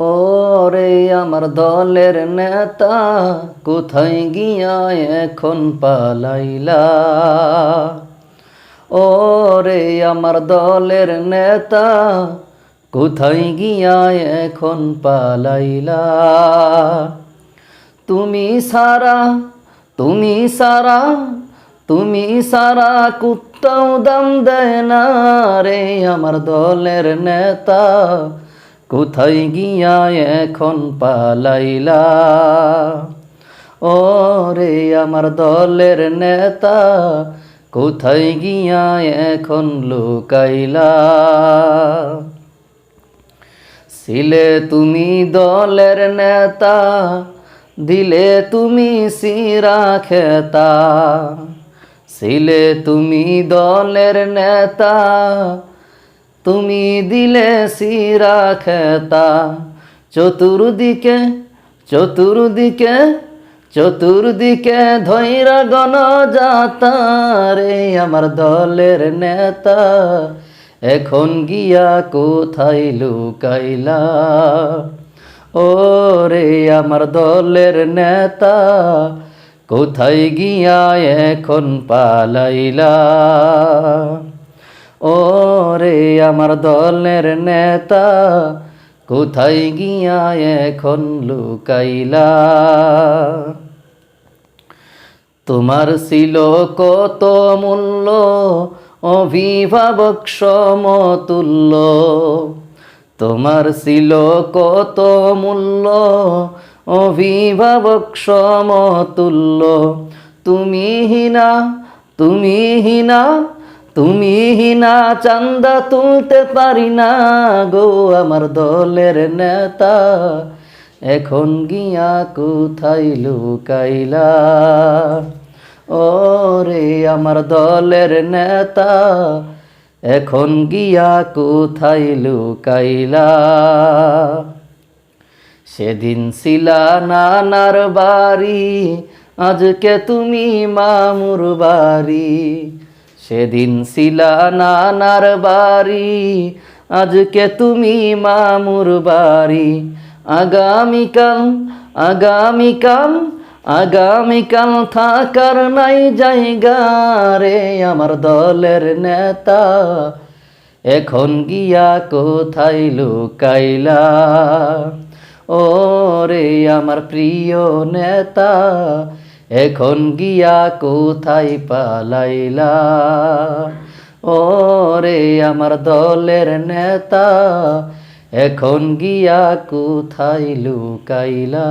ও রে আমার দলের নেতা, কোথায় গিয়া এখন পালাইলা? ও রে আমার দলের নেতা, কোথায় গিয়া এখন পালাইলা? তুমি সারা তুমি সারা তুমি সারা কুত্তাও দাম দেয় না রে আমার দলের নেতা কোথায় গিয়া এখন পালাইলা? ও রে আমার দলের নেতা, কোথায় গিয়া এখন লুকাইলা? ছিলে তুমি দলের নেতা, দিলে তুমি সিরা খেতা। ছিলে তুমি দলের নেতা তুমি দিলে সিরা খেতা। চতুর্দিকে চতুর্দিকে চতুর্দিকে ধৈরা গণ যাতা রে আমার দলের নেতা। এখন গিয়া কোথায় লুকাইলা? ও রে আমার দলের নেতা, কোথায় গিয়া এখন পালাইলা? ও রে আমার দলের নেতা, কোথায় গিয়া এখন লুকাইলা? তোমার ছিল কত মূল্য, অভিভাবক সমতুল্য। তোমার ছিল কত মূল্য, অভিভাবক সমতুল্য। তুমি হিনা তুমি হিনা তুমি হিনা চান্দা তুলতে পারি না গো আমার দলের নেতা। এখন গিয়া কোথায় লুকাইলা? ও রে আমার দলের নেতা, এখন গিয়া কোথায় লুকাইলা? সেদিন ছিলা নানার বাড়ি, আজকে তুমি মামুর বাড়ি। সেদিন ছিলা নানার বাড়ি, আজকে তুমি মামুর বাড়ি। আগামীকাল আগামীকাল আগামীকাল থাকার নাই জায়গা রে আমার দলের নেতা। এখন গিয়া কোথায় লুকাইলা? ও রে আমার প্রিয় নেতা এখন গিয়া কোথায় পালাইলা? ও রে আমার দলের নেতা এখন গিয়া কোথায় লুকাইলা?